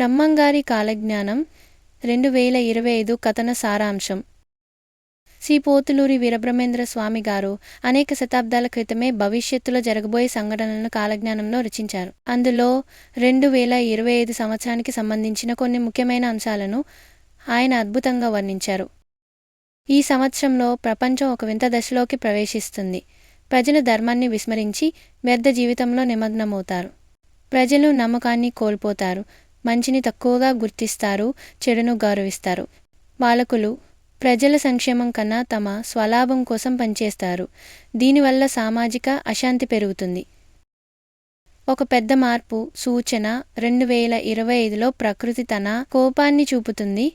బ్రహ్మంగారి కాలజ్ఞానం రెండు వేల ఇరవై ఐదు కథన సారాంశం. శ్రీ పోతులూరి వీరబ్రహ్మేంద్ర స్వామి గారు అనేక శతాబ్దాల క్రితమే భవిష్యత్తులో జరగబోయే సంఘటనలను కాలజ్ఞానంలో రచించారు. అందులో రెండు వేల ఇరవై ఐదు సంవత్సరానికి సంబంధించిన కొన్ని ముఖ్యమైన అంశాలను ఆయన అద్భుతంగా వర్ణించారు. ఈ సంవత్సరంలో ప్రపంచం ఒక వింత దశలోకి ప్రవేశిస్తుంది. ప్రజలు ధర్మాన్ని విస్మరించి వ్యర్థ జీవితంలో నిమగ్నమవుతారు. ప్రజలు నమ్మకాన్ని కోల్పోతారు. మంచిని తక్కువగా గుర్తిస్తారు చెడును గౌరవిస్తారు. పాలకులు ప్రజల సంక్షేమం కన్నా తమ స్వలాభం కోసం పనిచేస్తారు. దీనివల్ల సామాజిక అశాంతి పెరుగుతుంది. ఒక పెద్ద మార్పు సూచన రెండు వేల ఇరవై ఐదులో ప్రకృతి తన కోపాన్ని చూపుతుంది.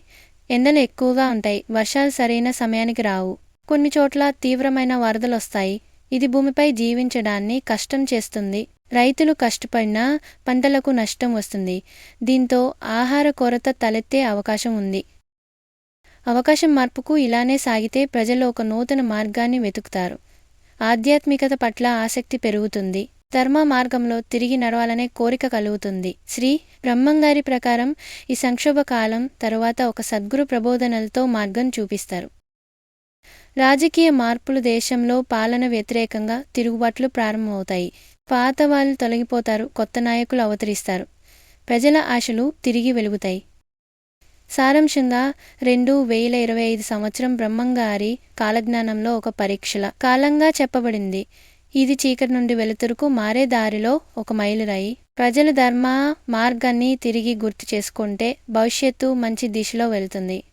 ఎండలు ఎక్కువగా ఉంటాయి వర్షాలు సరైన సమయానికి రావు. కొన్ని చోట్ల తీవ్రమైన వరదలు వస్తాయి ఇది భూమిపై జీవించడాన్ని కష్టం చేస్తుంది. రైతులు కష్టపడినా పంటలకు నష్టం వస్తుంది. దీంతో ఆహార కొరత తలెత్తే అవకాశం ఉంది. అవకాశం మార్పుకు ఇలానే సాగితే ప్రజలు ఒక నూతన మార్గాన్ని వెతుకుతారు. ఆధ్యాత్మికత పట్ల ఆసక్తి పెరుగుతుంది. ధర్మ మార్గంలో తిరిగి నడవాలనే కోరిక కలుగుతుంది. శ్రీ బ్రహ్మంగారి ప్రకారం ఈ సంక్షోభ కాలం తరువాత ఒక సద్గురు ప్రబోధనలతో మార్గం చూపిస్తారు. రాజకీయ మార్పులు దేశంలో పాలన వ్యతిరేకంగా తిరుగుబాట్లు ప్రారంభమవుతాయి. పాత వాళ్ళు తొలగిపోతారు కొత్త నాయకులు అవతరిస్తారు. ప్రజల ఆశలు తిరిగి వెలుగుతాయి. సారాంశంగా రెండు వేల ఇరవై ఐదు సంవత్సరం బ్రహ్మంగారి కాలజ్ఞానంలో ఒక పరీక్షల కాలంగా చెప్పబడింది. ఇది చీకటి నుండి వెలుతురుకు మారే దారిలో ఒక మైలురాయి. ప్రజల ధర్మ మార్గాన్ని తిరిగి గుర్తు చేసుకుంటే భవిష్యత్తు మంచి దిశలో వెళుతుంది.